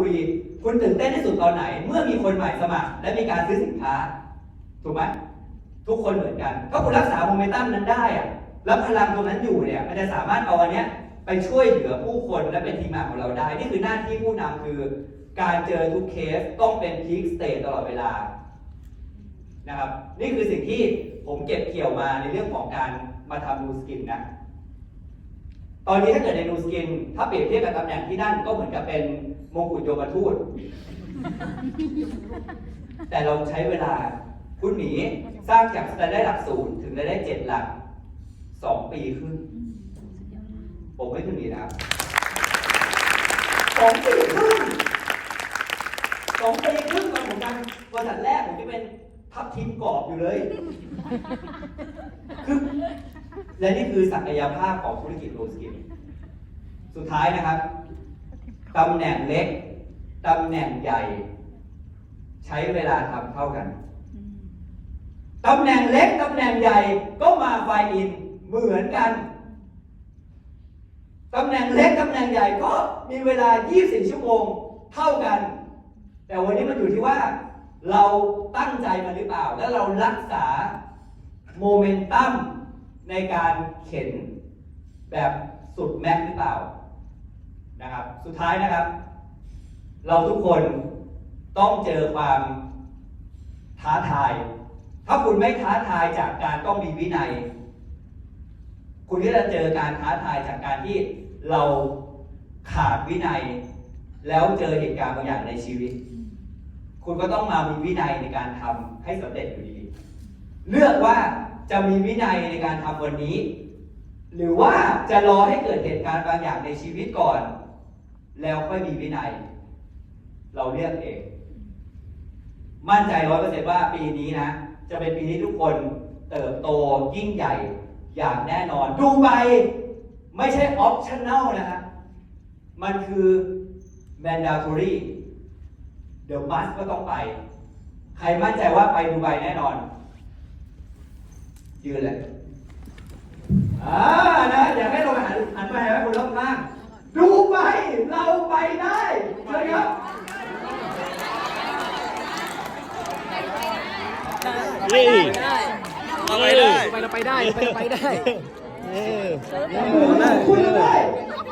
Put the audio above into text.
คุย คุณตื่นเต้นที่สุดตอนไหน เมื่อมีคนใหม่สมัคร และมีการซื้อสินค้า ถูกไหมทุกคนเหมือนกันถ้าคุณรักษาโมเมนตัมนั้นได้อะแล้วพลังตรงนั้นอยู่เนี่ยมันจะสามารถเอาอันเนี้ยไปช่วยเหลือผู้คนและเป็นทีมงานของเราได้ นี่คือหน้าที่ผู้นำคือ การเจอทุกเคสต้องเป็นพีคสเต e ตลอดเวลานะครับนี่คือสิ่งที่ผมเก็บเกี่ยวมาในเรื่องของการมาทำนูสกินนะตอนนี้ถ้าเกิดในนูสกินถ้าเปรียบเทียบกับตำแหน่งที่นั่นก็เหมือนกับเป็น มงกุฎโยมทูต แต่เราใช้เวลาคุณหมีสร้างจากรายได้หลักศูนย์ถึงรายได้เจ็ดหลักสองปีครึ่งผมไม่ถึงนี้นะสองปีครึ่งสองปีครึ่งตอนผมทำบริษัทแรกผมจะเป็นทับทิมกรอบอยู่เลย คือ และนี่คือศักยภาพของธุรกิจโรสกิลสุดท้ายนะครับ ตำแหน่งเล็กตำแหน่งใหญ่ ใช้เวลาทำเท่ากันตำแหน่งเล็กตำแหน่งใหญ่ก็มาไฟอินเหมือนกันตำแหน่งเล็กตำแหน่งใหญ่ก็มีเวลา 24 ชั่วโมงเท่ากัน แต่วันนี้มันอยู่ที่ว่า เราตั้งใจมันหรือเปล่า และเรารักษาโมเมนตัมในการเข็นแบบสุดแม็กซ์หรือเปล่า นะครับ สุดท้ายนะครับ เราทุกคนต้องเจอความท้าทาย ถ้าคุณไม่ท้าทายจากการต้องมีวินัย คุณก็จะเจอการท้าทายจากการที่เราขาดวินัย แล้วเจอเหตุการณ์บางอย่างในชีวิต คุณก็ต้องมามีวินัยในการทำให้สำเร็จอยู่ดี เลือกว่าจะมีวินัยในการทำวันนี้ หรือว่าจะรอให้เกิดเหตุการณ์บางอย่างในชีวิตก่อน แล้วค่อยมีวินัย เราเลือกเอง มั่นใจร้อยเปอร์เซ็นต์ว่าปีนี้นะ จะเป็นปีที่ทุกคนเติบโตยิ่งใหญ่อย่างแน่นอน ดูไป ไม่ใช่ออปชั่นแนลนะฮะมันคือ mandatory เดี๋ยวมัสก็ต้องไป ใครมั่นใจว่าไปดูไบแน่นอน ยืนเลยอ่านะอยากให้เราหันหันไปให้คนรอบข้างดูไป เรา ไปได้เชิญครับนี่เราไปได้ ไปเราไปได้ ไปเราไปได้นี่คุณทำได้อ่าคุณทำไ